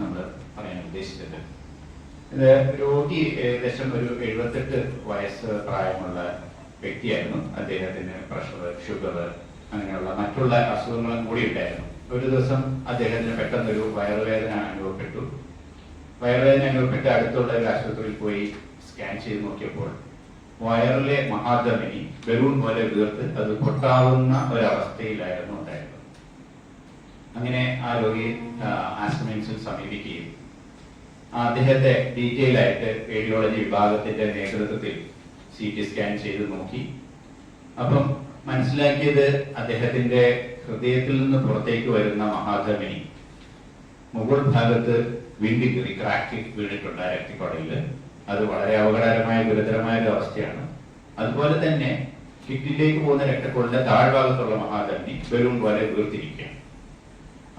നമ്മൾ ഉദ്ദേശിച്ചത് രോഗി ഏകദേശം ഒരു എഴുപത്തെട്ട് വയസ്സ് പ്രായമുള്ള വ്യക്തിയായിരുന്നു. അദ്ദേഹത്തിന് പ്രഷർ ഷുഗർ അങ്ങനെയുള്ള മറ്റുള്ള അസുഖങ്ങളും കൂടി ഉണ്ടായിരുന്നു. ഒരു ദിവസം അദ്ദേഹത്തിന് പെട്ടെന്നൊരു വയറുവേദന അനുഭവപ്പെട്ടു. വയറുവേദന അനുഭവപ്പെട്ട് അടുത്തുള്ള ഒരു ആശുപത്രിയിൽ പോയി സ്കാൻ ചെയ്ത് നോക്കിയപ്പോൾ വയറിലെ മഹാധമനി ബലൂൺ പോലെ വീർത്ത് അത് പൊട്ടാവുന്ന ഒരവസ്ഥയിലായിരുന്നു ഉണ്ടായിരുന്നത്. അങ്ങനെ ആ രോഗി ആസ്ട്രമിൻസിൽ സമീപിക്കുകയും അദ്ദേഹത്തെ ഡീറ്റെയിൽ ആയിട്ട് റേഡിയോളജി വിഭാഗത്തിന്റെ നേതൃത്വത്തിൽ സി ടി സ്കാൻ ചെയ്ത് നോക്കി. അപ്പം മനസ്സിലാക്കിയത് അദ്ദേഹത്തിന്റെ ഹൃദയത്തിൽ നിന്ന് പുറത്തേക്ക് വരുന്ന മഹാധമനി. മുകൾ ഭാഗത്ത് വിണ്ടി കയറി ക്രാക്ക് വീണിട്ടുണ്ട് ആ രക്തക്കൊടയിൽ അത് വളരെ അപകടകരമായ ഗുരുതരമായ ഒരു അവസ്ഥയാണ്. അതുപോലെ തന്നെ കിറ്റിലേക്ക് പോകുന്ന രക്തക്കൊള്ളിന്റെ താഴ്ഭാഗത്തുള്ള മഹാധമനി ബലൂൺ പോലെ വീർത്തിരിക്കുകയാണ്.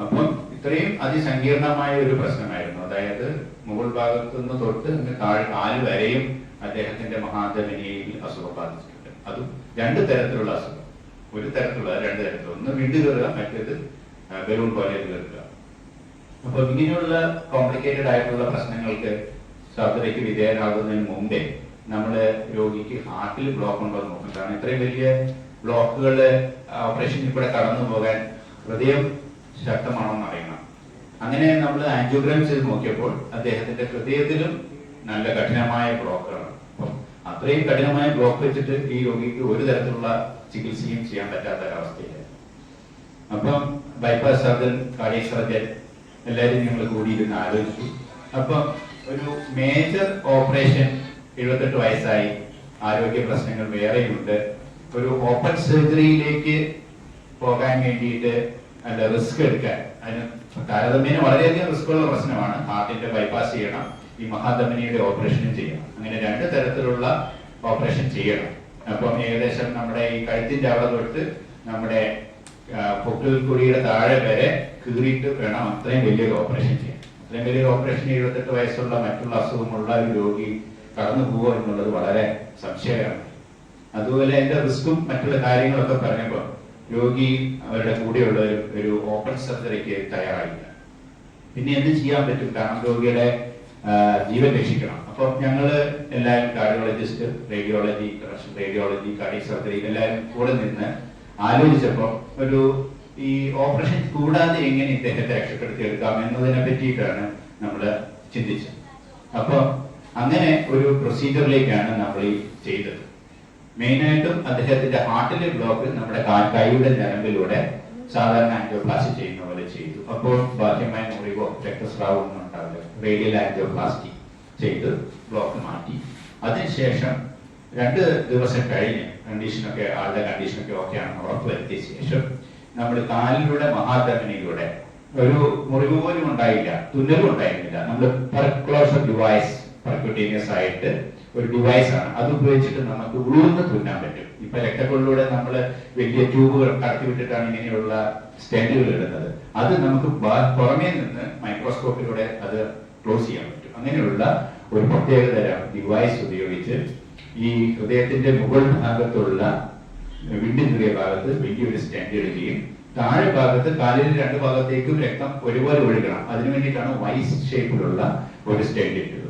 അപ്പം ഇത്രയും അതിസങ്കീർണമായ ഒരു പ്രശ്നമായിരുന്നു. അതായത് മുകൾ ഭാഗത്തു നിന്ന് തൊട്ട് താഴെ കാൽ വരെയും അദ്ദേഹത്തിന്റെ മഹാധമനിയിൽ അസുഖം ബാധിച്ചിട്ടുണ്ട്. അതും രണ്ട് തരത്തിലുള്ള അസുഖം. ഒരു തരത്തിലുള്ള രണ്ട് തരത്തിലുള്ള. ഒന്ന് വിണ്ടു കയറുക മറ്റേത് ബലൂൺ പോലെ കയറുക അപ്പൊ ഇങ്ങനെയുള്ള കോംപ്ലിക്കേറ്റഡ് ആയിട്ടുള്ള പ്രശ്നങ്ങൾക്ക് സർജറിക്ക് വിധേയരാകുന്നതിന് മുമ്പേ നമ്മൾ രോഗിക്ക് ഹാർട്ടിൽ ബ്ലോക്ക് ഉണ്ടോ എന്ന് നോക്കുന്നതാണ് ഇത്രയും വലിയ ബ്ലോക്കുകൾ ഓപ്പറേഷനിൽ കൂടെ കടന്നു പോകാൻ ഹൃദയം ശക്തമാണോ എന്ന് അറിയണം അങ്ങനെ നമ്മൾ ആൻജിയോഗ്രാം ചെയ്ത് നോക്കിയപ്പോൾ അദ്ദേഹത്തിന്റെ ഹൃദയത്തിലും നല്ല കഠിനമായ ബ്ലോക്കാണ് അത്രയും കഠിനമായ ബ്ലോക്ക് വെച്ചിട്ട് ഈ രോഗിക്ക് ഒരു തരത്തിലുള്ള ചികിത്സയും ചെയ്യാൻ പറ്റാത്ത ഒരവസ്ഥയില്ല അപ്പം ബൈപ്പാസ് സർജൻ കാർഡിയക് സർജൻ എല്ലാവരും ഞങ്ങൾ കൂടിയിരുന്ന് ആലോചിച്ചു. അപ്പം ഒരു മേജർ ഓപ്പറേഷൻ എഴുപത്തെട്ട് വയസ്സായി. ആരോഗ്യ പ്രശ്നങ്ങൾ വേറെയുണ്ട്. ഒരു ഓപ്പൺ സർജറിയിലേക്ക് പോകാൻ വേണ്ടിയിട്ട് അല്ല റിസ്ക് എടുക്കാൻ. അതിന് താരതമ്യേന വളരെയധികം റിസ്ക് ഉള്ള പ്രശ്നമാണ്. ഹാർട്ടിന്റെ ബൈപ്പാസ് ചെയ്യണം. ഈ മഹാധമനിയുടെ ഓപ്പറേഷനും ചെയ്യണം. അങ്ങനെ രണ്ട് തരത്തിലുള്ള ഓപ്പറേഷൻ ചെയ്യണം. അപ്പം ഏകദേശം നമ്മുടെ ഈ കഴുത്തിന്റെ അവിടെ തൊട്ട് നമ്മുടെ പൊക്കിൽ കുഴിയുടെ താഴെ വരെ കീറിയിട്ട് വേണം അത്രയും വലിയൊരു ഓപ്പറേഷൻ ചെയ്യാൻ. അത്രയും വലിയൊരു ഓപ്പറേഷൻ എഴുപത്തെട്ട് വയസ്സുള്ള മറ്റുള്ള അസുഖമുള്ള ഒരു രോഗി കടന്നു പോകുക എന്നുള്ളത് വളരെ സംശയകരമാണ്. അതുപോലെ അതിന്റെ റിസ്ക്കും മറ്റുള്ള കാര്യങ്ങളൊക്കെ പറഞ്ഞപ്പോൾ രോഗി അവരുടെ കൂടെയുള്ള ഒരു- ഓപ്പൺ സർജറിക്ക് തയ്യാറായില്ല. പിന്നെ എന്ത് ചെയ്യാൻ പറ്റും? കാരണം രോഗിയുടെ ജീവൻ രക്ഷിക്കണം. അപ്പൊ ഞങ്ങൾ എല്ലാവരും cardiologist radiology radiology cardiac surgery എല്ലാവരും കൂടെ നിന്ന് ആലോചിച്ചപ്പോ ഒരു ഈ ഓപ്പറേഷൻ കൂടാതെ എങ്ങനെ ഇദ്ദേഹത്തെ രക്ഷപ്പെടുത്തി എടുക്കാം എന്നതിനെ പറ്റിയിട്ടാണ് നമ്മൾ ചിന്തിച്ചത്. അപ്പൊ അങ്ങനെ ഒരു പ്രൊസീജിയറിലേക്കാണ് നമ്മൾ ചെയ്തത്. മെയിനായിട്ടും അദ്ദേഹത്തിന്റെ ഹാർട്ടിലെ ബ്ലോക്ക് നമ്മുടെ കൈയുടെ ഞരമ്പിലൂടെ സാധാരണ ആൻജിയോപ്ലാസ്റ്റി ചെയ്യുന്ന പോലെ ചെയ്തു. അപ്പോൾ ബാഹ്യമായ മുറിവോ രക്തസ്രാവോ ഒന്നും ഉണ്ടാവില്ല. റേഡിയൽ ആൻജിയോപ്ലാസ്റ്റി ചെയ്ത് ബ്ലോക്ക് മാറ്റി. അതിനുശേഷം രണ്ട് ദിവസം കഴിഞ്ഞ് കണ്ടീഷനൊക്കെ ആളുടെ കണ്ടീഷനൊക്കെ ഓക്കെ ആണെന്ന് ഉറപ്പുവരുത്തിയ ശേഷം നമ്മൾ കാലിലൂടെ മഹാധമനിയിലൂടെ ഒരു മുറിവ് പോലും ഉണ്ടായില്ല തുന്നലും ഉണ്ടായിരുന്നില്ല. നമ്മൾ പെർക്ലോഷർ ഡിവൈസ് പെർക്യൂട്ടേനിയസ് ആയിട്ട് ഒരു ഡിവൈസ് ആണ് അത് ഉപയോഗിച്ചിട്ട് നമുക്ക് ഉളുന്ന് തുന്നാൻ പറ്റും. ഇപ്പൊ രക്തക്കൊള്ളിലൂടെ നമ്മൾ വലിയ ട്യൂബുകൾ കടത്തി വിട്ടിട്ടാണ് ഇങ്ങനെയുള്ള സ്റ്റെൻഡുകൾ ഇടുന്നത്. അത് നമുക്ക് പുറമേ നിന്ന് മൈക്രോസ്കോപ്പിലൂടെ അത് ക്ലോസ് ചെയ്യാൻ പറ്റും. അങ്ങനെയുള്ള ഒരു പ്രത്യേകതരം ഡിവൈസ് ഉപയോഗിച്ച് ഈ ഹൃദയത്തിന്റെ മുകൾ ഭാഗത്തുള്ള വിണ്ടിന്റെ ഭാഗത്ത് വലിയൊരു സ്റ്റെൻഡ് ഇടുകയും താഴെ ഭാഗത്ത് കാലിന്റെ രണ്ട് ഭാഗത്തേക്കും രക്തം ഒരുപോലെ ഒഴുകണം. അതിനു വേണ്ടിയിട്ടാണ് വൈസ് ഷേപ്പിലുള്ള ഒരു സ്റ്റെൻഡ് ഇട്ടത്.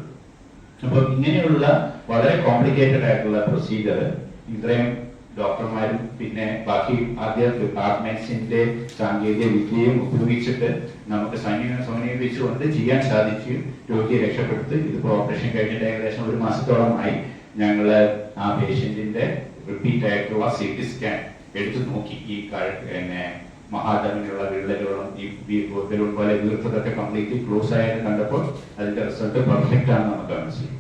അപ്പൊ ഇങ്ങനെയുള്ള വളരെ കോംപ്ലിക്കേറ്റഡ് ആയിട്ടുള്ള പ്രൊസീജിയർ ഇത്രയും ഡോക്ടർമാരും പിന്നെ ബാക്കി ആദ്യ ഡിപ്പാർട്ട്മെന്റ്സിന്റെ സാങ്കേതിക വിദ്യയും ഉപയോഗിച്ചിട്ട് നമുക്ക് സമന്വയിപ്പിച്ചുകൊണ്ട് ചെയ്യാൻ സാധിച്ചു. രോഗിയെ രക്ഷപ്പെടുത്തി. ഇതിപ്പോ ഓപ്പറേഷൻ കഴിഞ്ഞിട്ട് ഏകദേശം ഒരു മാസത്തോളമായി ഞങ്ങൾ ആ പേഷ്യന്റിന്റെ റിപ്പീറ്റ് ആയിട്ടുള്ള സി ടി സ്കാൻ എടുത്തു നോക്കി. ഈ പിന്നെ മഹാധമനുള്ള വിള്ളലുകളും ഈ ബലൂൺ പോലെ വീർത്തതൊക്കെ കംപ്ലീറ്റ്ലി ക്ലോസ് ആയിട്ട് കണ്ടപ്പോൾ അതിന്റെ റിസൾട്ട് പെർഫെക്റ്റ് ആണെന്ന് നമുക്ക് മനസ്സിലായി